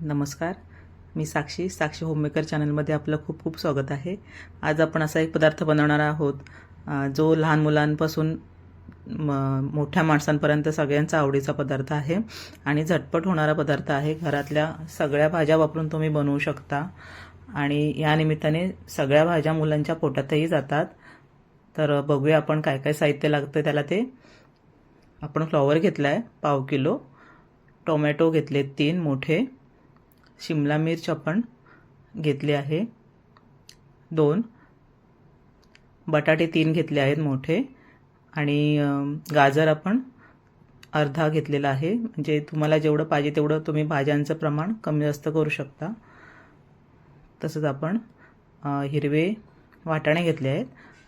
नमस्कार. मी साक्षी साक्षी होममेकर चॅनलमध्ये आपलं खूप खूप स्वागत आहे. आज आपण असा एक पदार्थ बनवणार आहोत जो लहान मुलांपासून म- मोठ्या माणसांपर्यंत सगळ्यांचा आवडीचा पदार्थ आहे आणि झटपट होणारा पदार्थ आहे. घरातल्या सगळ्या भाज्या वापरून तुम्ही बनवू शकता आणि या निमित्ताने सगळ्या भाज्या मुलांच्या पोटातही जातात. तर बघूया आपण काय काय साहित्य लागतं त्याला ते. आपण फ्लॉवर घेतला आहे पाव किलो. टोमॅटो घेतले तीन मोठे. शिमला मिर्च आपण घेतली आहे. दोन. बटाटे तीन घेतले आहेत मोठे. आणि गाजर आपण अर्धा घेतलेला आहे. म्हणजे तुम्हाला जेवढं पाहिजे तेवढं तुम्ही भाज्यांचं प्रमाण कमी जास्त करू शकता. तसंच आपण हिरवे वाटाणे घेतले आहेत.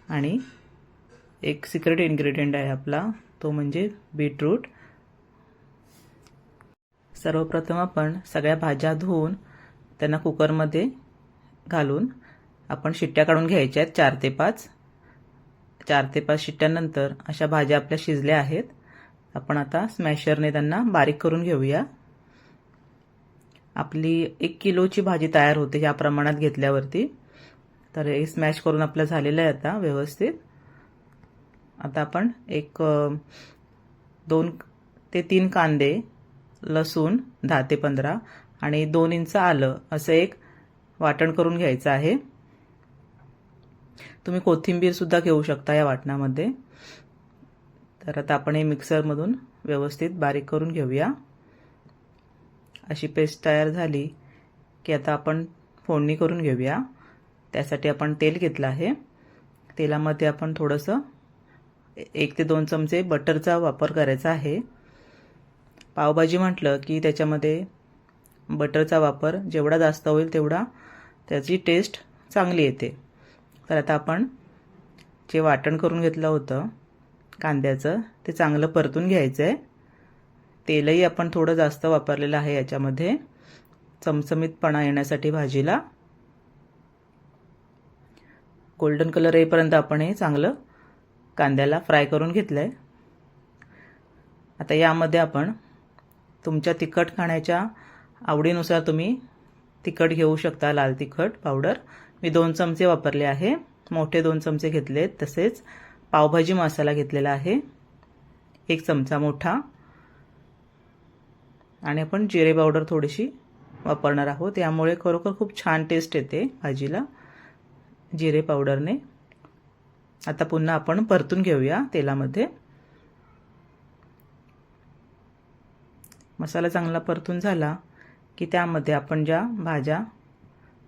आणि एक सिक्रेट इन्ग्रेडियंट आहे आपला तो म्हणजे बीटरूट सर्वप्रथम आपण सगळ्या भाज्या धुवून त्यांना कुकरमध्ये घालून आपण शिट्ट्या काढून घ्यायच्या आहेत चार ते पाच. चार ते पाच शिट्ट्यानंतर अशा भाज्या आपल्या शिजल्या आहेत. आपण आता स्मॅशरने त्यांना बारीक करून घेऊया. आपली एक किलोची भाजी तयार होते या प्रमाणात घेतल्यावरती. तर हे स्मॅश करून आपलं झालेलं आहे आता व्यवस्थित. आता आपण एक दोन ते तीन कांदे लसूण दहा ते पंधरा आणि दोन इंच आलं असं एक वाटण करून घ्यायचं आहे. तुम्ही कोथिंबीरसुद्धा घेऊ शकता या वाटणामध्ये. तर आता आपण हे मिक्सरमधून व्यवस्थित बारीक करून घेऊया. अशी पेस्ट तयार झाली की आता आपण फोडणी करून घेऊया. त्यासाठी आपण तेल घेतलं आहे. तेलामध्ये आपण थोडंसं एक ते दोन चमचे बटरचा वापर करायचा आहे. पावभाजी म्हटलं की त्याच्यामध्ये बटरचा वापर जेवढा जास्त होईल तेवढा त्याची टेस्ट चांगली येते. तर आता आपण जे वाटण करून घेतलं होतं कांद्याचं ते चांगलं परतून घ्यायचं आहे तेलही आपण थोडं जास्त वापरलेलं आहे याच्यामध्ये. चमचमीतपणा येण्यासाठी भाजीला. गोल्डन कलर येईपर्यंत आपण हे चांगलं कांद्याला फ्राय करून घेतलं आहे आता यामध्ये आपण तुमच्या तिखट खाण्याच्या आवडीनुसार तुम्ही तिखट घेऊ शकता लाल तिखट पावडर. मी दोन चमचे वापरले आहे. मोठे दोन चमचे घेतले तसेच पावभाजी मसाला घेतलेला आहे. एक चमचा मोठा. आणि आपण जिरे पावडर थोडीशी वापरणार आहोत. यामुळे खरोखर खूप छान टेस्ट येते भाजीला जिरे पावडरने. आता पुन्हा आपण परतून घेऊया तेलामध्ये. मसाला चांगला परतून झाला की त्यामध्ये आपण ज्या भाज्या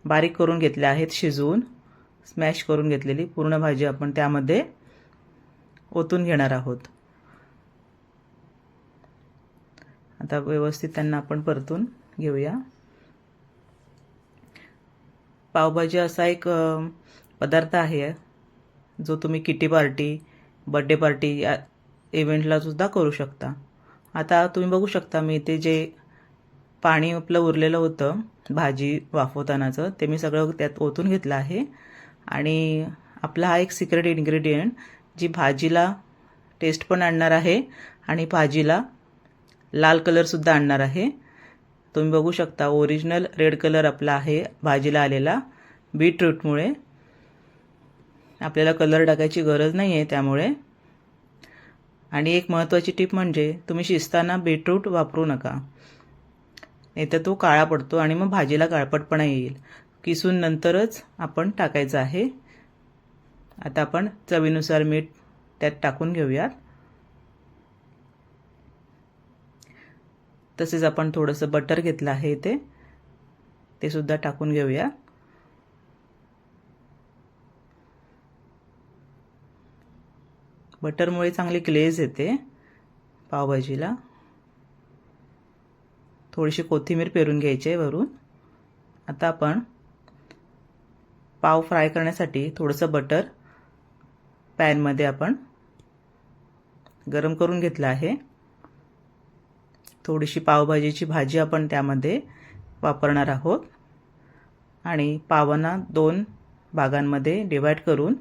बारीक करून घेतल्या आहेत शिजवून स्मॅश करून घेतलेली पूर्ण भाजी आपण त्यामध्ये ओतून घेणार आहोत. आता व्यवस्थित त्यांना आपण परतून घेऊया. पावभाजी असा एक पदार्थ आहे जो तुम्ही किटी पार्टी बड्डे पार्टी या इव्हेंटला सुद्धा करू शकता. आता तुम्ही बघू शकता मी इथे जे पाणी आपलं उरलेलं होतं भाजी वाफवतानाचं ते मी सगळं त्यात ओतून घेतलं आहे. आणि आपला हा एक सिक्रेट इन्ग्रेडियंट जी भाजीला टेस्ट पण आणणार आहे आणि भाजीला लाल कलरसुद्धा आणणार आहे. तुम्ही बघू शकता ओरिजिनल रेड कलर आपला आहे भाजीला आलेला बीटरूटमुळे आपल्याला कलर टाकायची गरज नाही आहे त्यामुळे. आणि एक महत्त्वाची टीप म्हणजे तुम्ही शिजताना बीटरूट वापरू नका. नाही तर तो काळा पडतो आणि मग भाजीला काळपटपणा येईल. किसून नंतरच आपण टाकायचं आहे. आता आपण चवीनुसार मीठ त्यात टाकून घेऊयात. तसेच आपण थोडंसं बटर घेतलं आहे इथे ते सुद्धा टाकून घेऊया. बटरमुळे चांगली ग्लेज येते पावभाजीला. थोडीशी कोथिंबीर पेरून घ्यायची आहे वरून. आता आपण पाव फ्राय करण्यासाठी थोडंसं बटर पॅनमध्ये आपण गरम करून घेतलं आहे. थोडीशी पावभाजीची भाजी आपण त्यामध्ये वापरणार आहोत. आणि पावांना दोन भागांमध्ये डिवाईड करून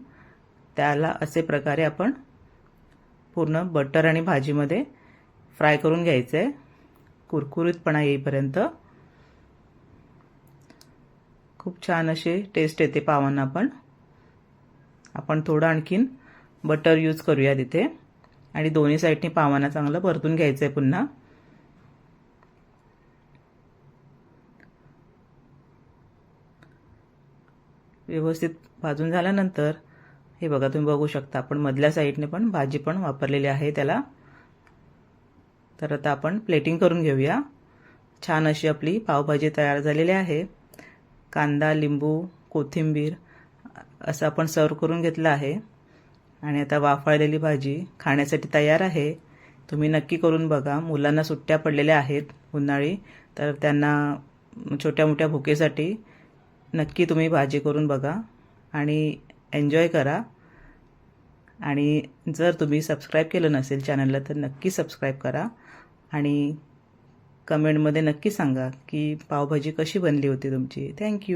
त्याला असे प्रकारे आपण पूर्ण बटर आणि भाजीमध्ये फ्राय करून घ्यायचं. आहे कुरकुरीतपणा येईपर्यंत. खूप छान असे टेस्ट येते पावांना पण. आपण थोडं आणखीन बटर यूज करूया तिथे आणि दोन्ही साईडनी पावांना चांगलं परतून घ्यायचं आहे पुन्हा. व्यवस्थित भाजून झाल्यानंतर हे बघा तुम्ही बघू शकता. आपण मधल्या साईडने पण भाजी पण वापरलेली आहे त्याला. तर आता आपण प्लेटिंग करून घेऊया. छान अशी आपली पावभाजी तयार झालेली आहे. कांदा लिंबू कोथिंबीर असं आपण सर्व करून घेतलं आहे. आणि आता वाफाळलेली भाजी खाण्यासाठी तयार आहे. तुम्ही नक्की करून बघा. मुलांना सुट्ट्या पडलेल्या आहेत उन्हाळी तर त्यांना छोट्या मोठ्या भुकेसाठी नक्की तुम्ही भाजी करून बघा. आणि एन्जॉय करा. आणि जर तुम्ही सबस्क्राईब केलं नसेल चॅनलला तर नक्की सबस्क्राईब करा. आणि कमेंटमध्ये नक्की सांगा की पावभाजी कशी बनली होती तुमची. थँक्यू